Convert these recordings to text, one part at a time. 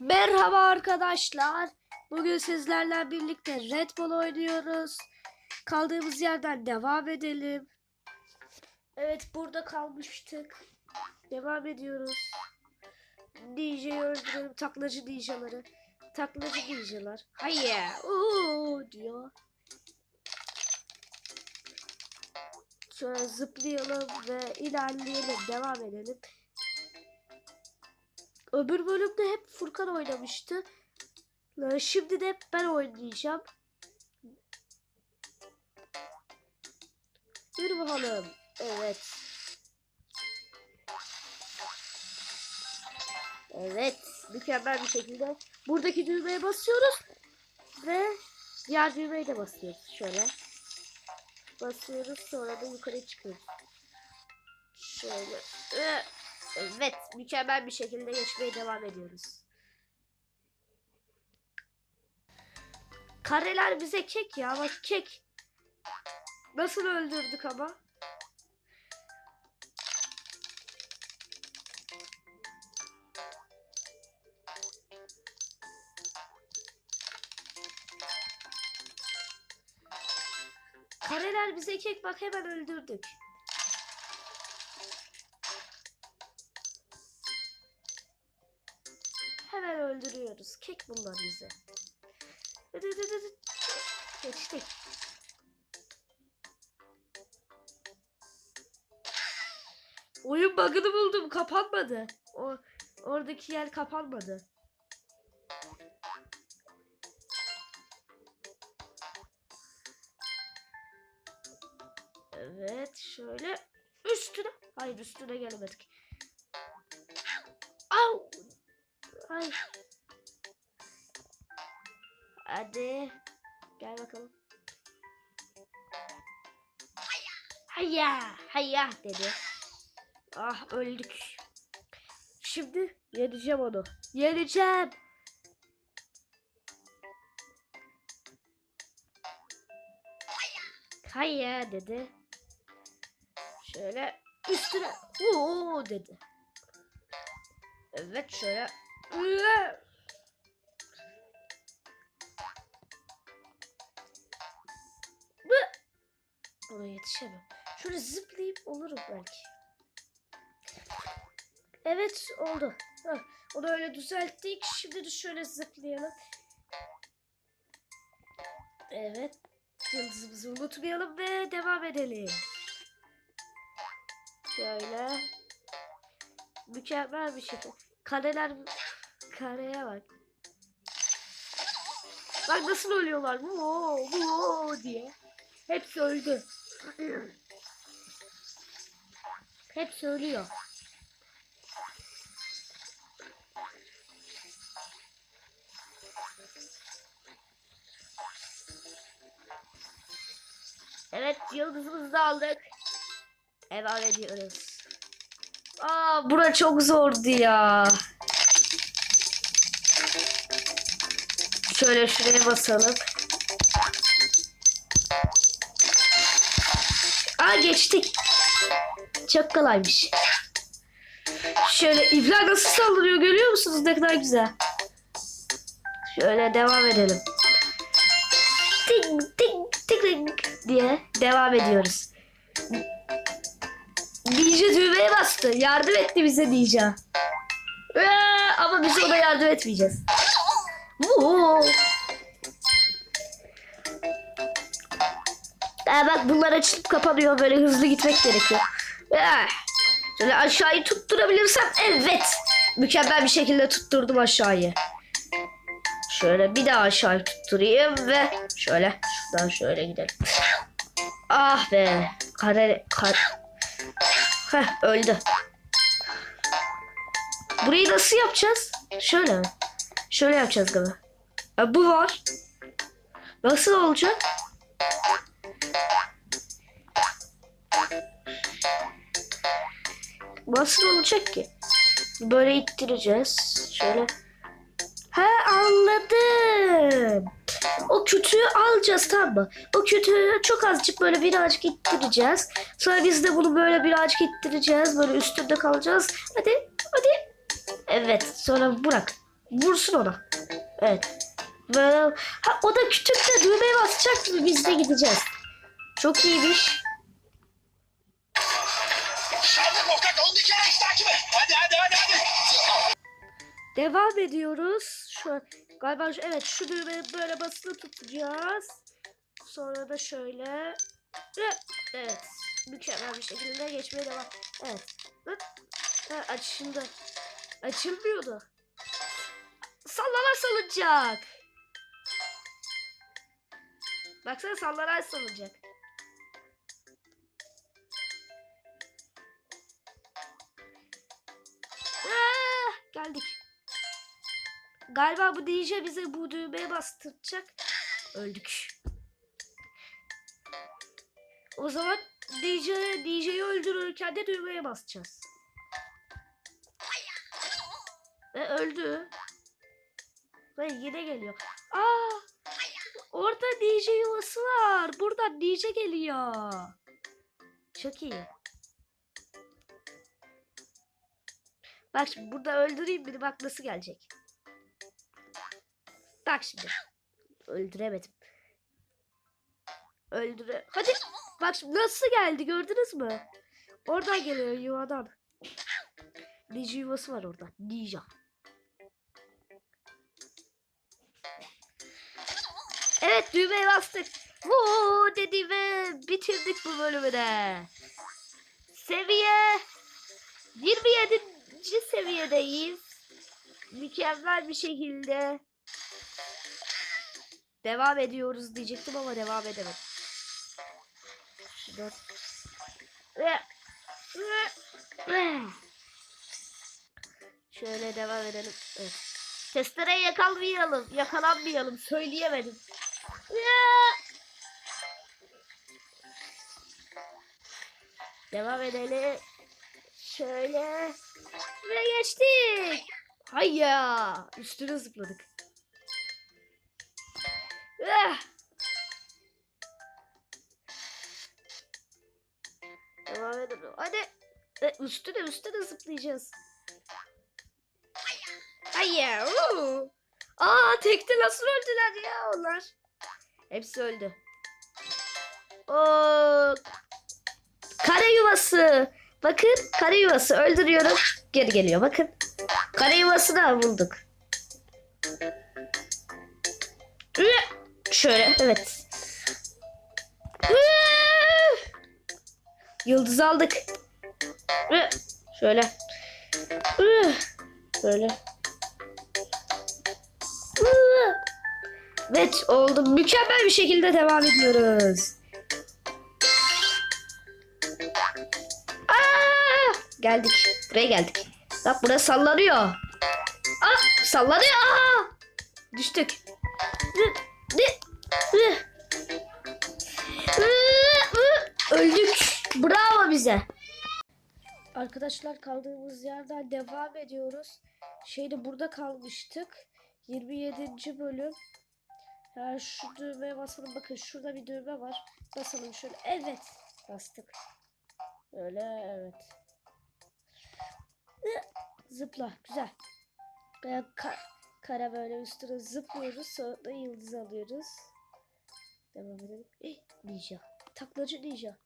Merhaba arkadaşlar. Bugün sizlerle birlikte Red Bull oynuyoruz. Kaldığımız yerden devam edelim. Evet burada kalmıştık. Devam ediyoruz. Ninja'yı öldürelim. Taklacı ninjaları. Taklacı ninjalar. Hayır. Oo diyor. Şöyle zıplayalım ve ilerleyelim. Devam edelim. Öbür bölümde hep Furkan oynamıştı. Ee, Şimdi de hep ben oynayacağım. Yürü bakalım. Evet. Evet. Mükemmel bir şekilde buradaki düğmeye basıyoruz. Ve diğer düğmeye de basıyoruz. Şöyle. Basıyoruz sonra da yukarı çıkıyoruz. Şöyle. Ee, Evet, mükemmel bir şekilde geçmeye devam ediyoruz. Kareler bize kek ya, bak kek. Nasıl öldürdük ama? Kareler bize kek bak hemen öldürdük. Öldürüyoruz. Kek bunlar bize. Geçtik. Oyun bug'ını buldum. Kapanmadı. O oradaki yer kapanmadı. Evet, şöyle üstüne. Hayır, üstüne gelemedik. Au! Ay. Hadi. Gel bakalım. Hayya, hayya dedi. Ah öldük. Şimdi yeneceğim onu. Yeneceğim. Hayya dedi. Şöyle üstüne. Oo dedi. Evet şöyle. Ona yetişemem. Şöyle zıplayıp olurum belki. Evet oldu. Heh, onu öyle düzelttik. Şimdi de şöyle zıplayalım. Evet. Yıldızımızı unutmayalım ve devam edelim. Şöyle. Mükemmel bir şekilde. Kareler kareye bak. Bak nasıl ölüyorlar. Voo, voo diye. Hepsi öldü. Hepsi ölüyor. Evet yıldızımızı da aldık. Devam ediyoruz. Aa bura çok zordu ya. Şöyle şuraya basalım. Geçtik. Çok kolaymış. Şöyle ipler nasıl saldırıyor görüyor musunuz ne kadar güzel. Şöyle devam edelim. Ting ting ting ting diye devam ediyoruz. Ninja düğmeye bastı. Yardım etti bize Ninja. Ee, ama biz ona yardım etmeyeceğiz. Vuu. Ee, bak bunlar açılıp kapanıyor. Böyle hızlı gitmek gerekiyor. Ee, şöyle aşağıyı tutturabilirsem evet. Mükemmel bir şekilde tutturdum aşağıyı. Şöyle bir daha aşağı tutturayım ve şöyle şuradan şöyle gidelim. Ah be. Kare, kare. Heh öldü. Burayı nasıl yapacağız? Şöyle mi? Şöyle yapacağız galiba. Ha, bu var. Nasıl olacak? Nasıl olacak ki? Böyle ittireceğiz. Şöyle. He anladım. O kütüğü alacağız tamam mı? O kütüğü çok azıcık böyle birazcık ittireceğiz. Sonra biz de bunu böyle birazcık ittireceğiz. Böyle üstünde kalacağız. Hadi hadi. Evet sonra bırak. Vursun ona. Evet. Böyle, ha, o da kütükte düğmeye basacak gibi biz de gideceğiz. Çok iyiymiş. Devam ediyoruz. Şu galiba evet şu düğmeye böyle basılı tutacağız. Sonra da şöyle ve evet mükemmel bir şekilde geçmeye devam. Evet. Ha, açıldı. Açılmıyordu. Sallana salınacak. Baksana sallana salınacak. Geldik. Galiba bu DJ bize bu düğmeye bastıracak. Öldük. O zaman DJ DJ'yi öldürürken de düğmeye basacağız. Ve öldü. Ve yine geliyor. Aa! Orada DJ yuvası var. Buradan DJ geliyor. Çok iyi. Bak şimdi burada öldüreyim biri bak nasıl gelecek. Bak şimdi. Öldüremedim. Öldüre... Hadi. Bak şimdi nasıl geldi gördünüz mü? Oradan geliyor yuvadan. Ninja yuvası var orada. Ninja. Evet düğmeye bastık. Vuu dedi ve bitirdik bu bölümü de. Seviye 27. seviyedeyiz. Mükemmel bir şekilde devam ediyoruz diyecektim ama devam edemedim. Dört. Şöyle devam edelim. Evet. Testereye yakalanmayalım. Yakalanmayalım. Söyleyemedim. Devam edelim. Şöyle. Ve geçtik. Hayya. Üstüne zıpladık. Ah! Devam edelim. Hadi. E, üstüne üstüne zıplayacağız. Hayya. uuu. Aa tekte nasıl öldüler ya onlar. Hepsi öldü. Oo, kare yuvası. Bakın kare yuvası öldürüyorum. Geri geliyor bakın. Kare yuvasını bulduk. Şöyle evet. Yıldız aldık. Şöyle. Böyle. Evet oldu. Mükemmel bir şekilde devam ediyoruz. Aa! Geldik. Buraya geldik. Bak burası sallanıyor. Aa, sallanıyor. Aa! Düştük. Öldük. Bravo bize. Arkadaşlar kaldığımız yerden devam ediyoruz. Şeyde burada kalmıştık. 27. bölüm. Ya şu düğmeye basalım. Bakın şurada bir düğme var. Basalım şöyle. Evet. Bastık. Öyle evet. Zıpla. Güzel. Böyle ka- kara böyle üstüne zıplıyoruz. Sonra da yıldız alıyoruz. Devam edelim. Eh, ninja. Taklacı ninja.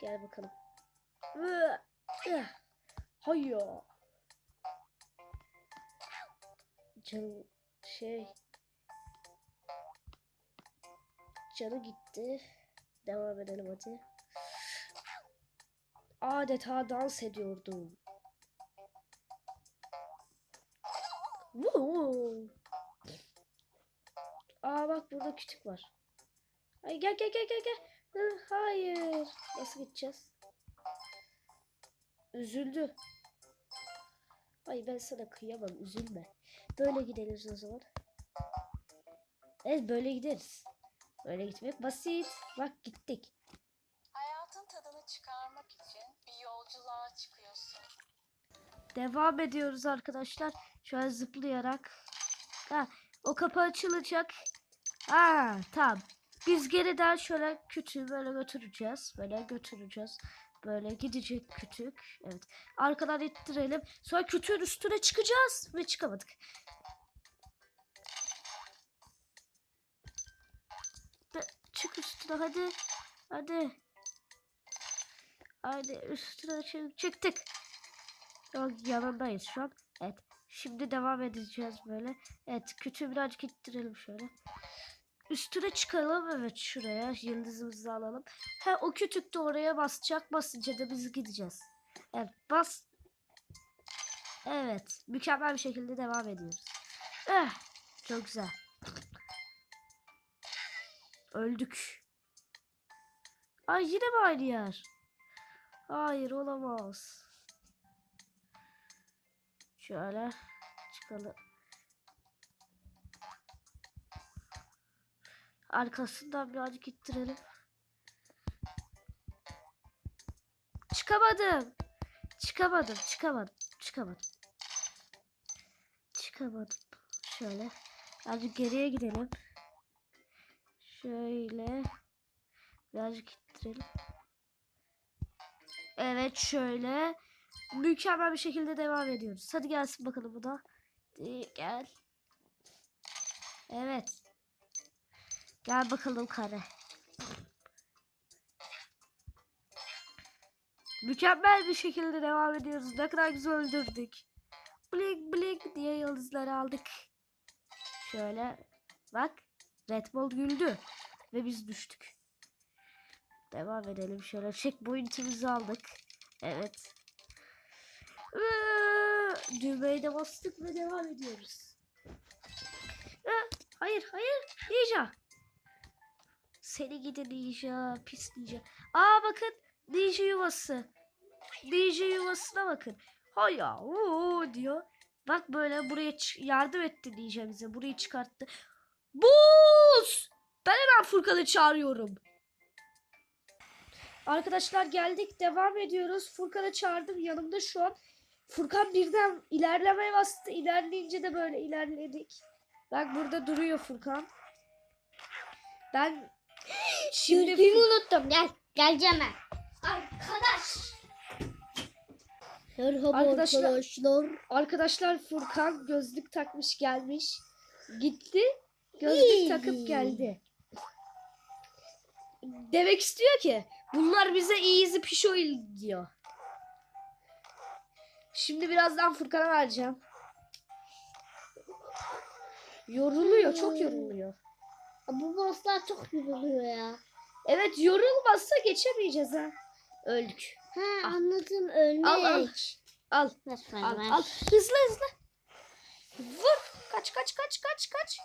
Gel bakalım. Hı. Hayya. Canım şey canı gitti. Devam edelim hadi. Adeta dans ediyordum. Vuu. Aa bak burada kütük var. Ay gel gel gel gel gel. Hayır. Nasıl gideceğiz? Üzüldü. Ay ben sana kıyamam üzülme. Böyle gideriz o zaman. Evet böyle gideriz. Böyle gitmek basit. Bak gittik. Devam ediyoruz arkadaşlar. Şöyle zıplayarak. Ha, o kapı açılacak. Ha, tamam. Biz geriden şöyle kütüğü böyle götüreceğiz. Böyle götüreceğiz. Böyle gidecek kütük. Evet. Arkadan ittirelim. Sonra kütüğün üstüne çıkacağız ve çıkamadık. Çık üstüne hadi. Hadi. Hadi üstüne çık çıktık. Yok yanındayız şu an. Evet. Şimdi devam edeceğiz böyle. Evet kütüğü birazcık ittirelim şöyle. Üstüne çıkalım evet şuraya yıldızımızı alalım. Ha o kütük de oraya basacak basınca da biz gideceğiz. Evet bas. Evet mükemmel bir şekilde devam ediyoruz. Eh, çok güzel. Öldük. Ay yine mi aynı yer? Hayır olamaz. Şöyle çıkalım. Arkasından birazcık ittirelim. Çıkamadım. Çıkamadım, çıkamadım, çıkamadım. Çıkamadım. Şöyle. Birazcık geriye gidelim. Şöyle. Birazcık ittirelim. Evet şöyle. Mükemmel bir şekilde devam ediyoruz. Hadi gelsin bakalım bu da. Hadi Gel. Evet. Gel bakalım kare. Mükemmel bir şekilde devam ediyoruz. Ne kadar güzel öldürdük. Blink blink diye yıldızları aldık. Şöyle bak. Red Bull güldü. Ve biz düştük. Devam edelim şöyle. Checkpoint'imizi aldık. Evet. Düğmeye de bastık ve devam ediyoruz. Hayır hayır. Ninja. Seni gidi ninja. Pis ninja. Aa bakın. Ninja yuvası. Ninja yuvasına bakın. Haya ooo diyor. Bak böyle buraya yardım etti ninja bize. Burayı çıkarttı. Buz! Ben hemen Furkan'ı çağırıyorum. Arkadaşlar geldik. Devam ediyoruz. Furkan'ı çağırdım. Yanımda şu an. Furkan birden ilerlemeye bastı. İlerleyince de böyle ilerledik. Bak burada duruyor Furkan. Ben şimdi Yüzüğümü unuttum. Gel. Geleceğim ben. arkadaş Merhaba Arkadaşlar- arkadaşlar. arkadaşlar Furkan gözlük takmış gelmiş. Gitti. Gözlük İyi. takıp geldi. Demek istiyor ki bunlar bize easy pişoil diyor. Şimdi birazdan Furkan'a vereceğim. Yoruluyor, çok yoruluyor. Bu bosslar çok yoruluyor ya. Evet, yorulmazsa geçemeyeceğiz ha. Öldük. Ha anladım ölmek. Al, al. Al, Ver al, ver. al. Hızlı hızlı. Vur. Kaç, kaç, kaç, kaç, kaç.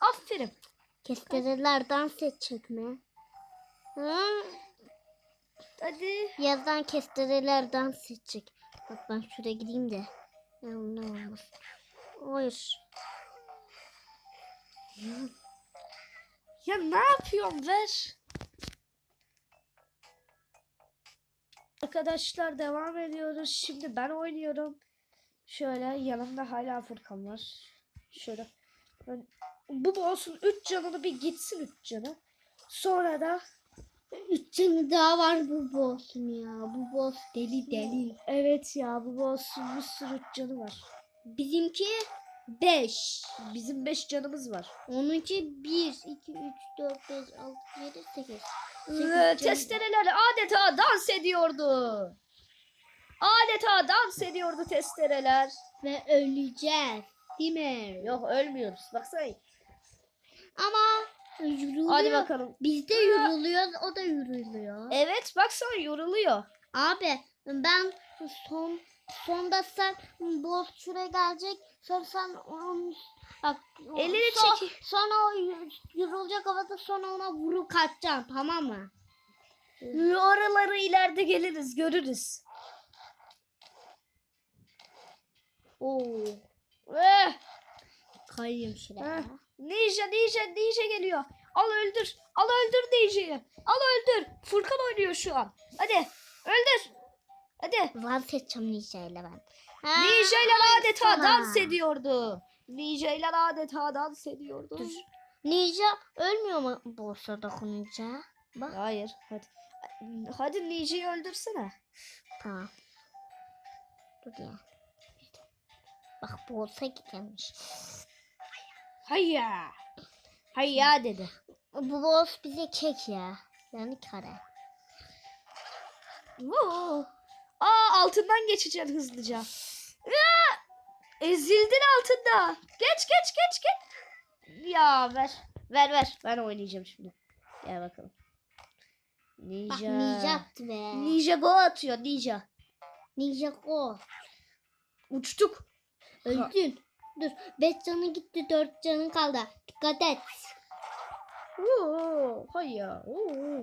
Aferin. Kestireler dans edecek mi? Ha? Hadi. Yazdan kestireler dans edecek. Bak ben şuraya gideyim de. Ne olmaz. Hayır. Ya ne yapıyorsun ver. Arkadaşlar devam ediyoruz. Şimdi ben oynuyorum. Şöyle yanımda hala Furkan var. Şöyle. Bu boss'un 3 canını bir gitsin 3 canı. Sonra da Üç canı daha var bu boss'un ya. Bu boss deli deli. evet ya bu boss'un bir sürü 3 canı var. Bizimki 5. Bizim 5 canımız var. Onunki 1, 2, 3, 4, 5, 6, 7, 8. Ee, testereler adeta dans ediyordu. Adeta dans ediyordu testereler. Ve öleceğiz. Değil mi? Yok ölmüyoruz. Baksana. Ama yoruluyor. Hadi bakalım. Biz de yoruluyoruz, o da yoruluyor. Evet baksana yoruluyor. Abi ben son sonda sen boss şuraya gelecek. Sonra sen onun bak Elini son- çek. Sonra o yorulacak havada sonra ona vurup kaçacağım tamam mı? Oraları ileride geliriz görürüz. Oo. Eh, Kayayım şuraya. eh. Ninja ninja ninja geliyor. Al öldür. Al öldür ninja'yı. Al öldür. Furkan oynuyor şu an. Hadi öldür. Hadi. Dans edeceğim Ninja ile ben. Ha, Ninja ile adeta sana. dans ediyordu. Ninja ile adeta dans ediyordu. Dur. Ninja ölmüyor mu boss'a dokununca? Bak. Hayır. Hadi. Hadi Ninja'yı öldürsene. Tamam. Dur ya. Bak boss'a gidemiş. Hayya. Hayya dedi. Bu boss bize kek ya. Yani kare. Voo. Aa altından geçeceksin hızlıca. Ezildin altında. Geç geç geç geç. Ya ver. Ver ver. Ben oynayacağım şimdi. Gel bakalım. Ninja. Bak ninja attı be. Ninja go atıyor ninja. Ninja go. Uçtuk. Öldün. Dur. 5 canı gitti 4 canın kaldı. Dikkat et. Oo, hayya. Oo.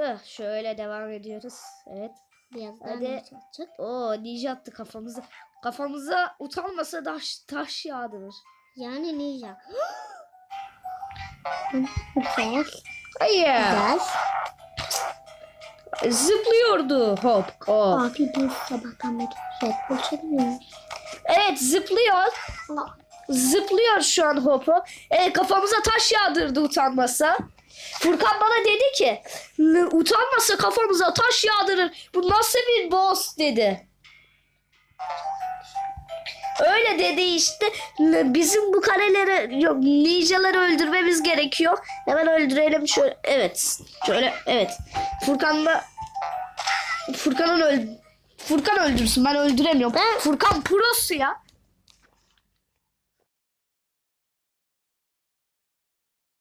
Eh, şöyle devam ediyoruz. Evet. Birazdan Hadi. ninja atacak. Oo ninja attı kafamıza. Kafamıza utanmasa taş, taş yağdırır. Yani ninja. Güzel. Güzel. Zıplıyordu hop hop. Abi biz sabahtan beri Red Bull çekmiyoruz. Evet zıplıyor. Zıplıyor şu an hopu. Evet kafamıza taş yağdırdı utanmasa. Furkan bana dedi ki "N- utanmasa kafamıza taş yağdırır. Bu nasıl bir boss dedi. Öyle dedi işte. Bizim bu kareleri yok ninjaları öldürmemiz gerekiyor. Hemen öldürelim şöyle. Evet. Şöyle evet. Furkan'la Furkan'ın öl Furkan öldürsün ben öldüremiyorum. Furkan prosu ya.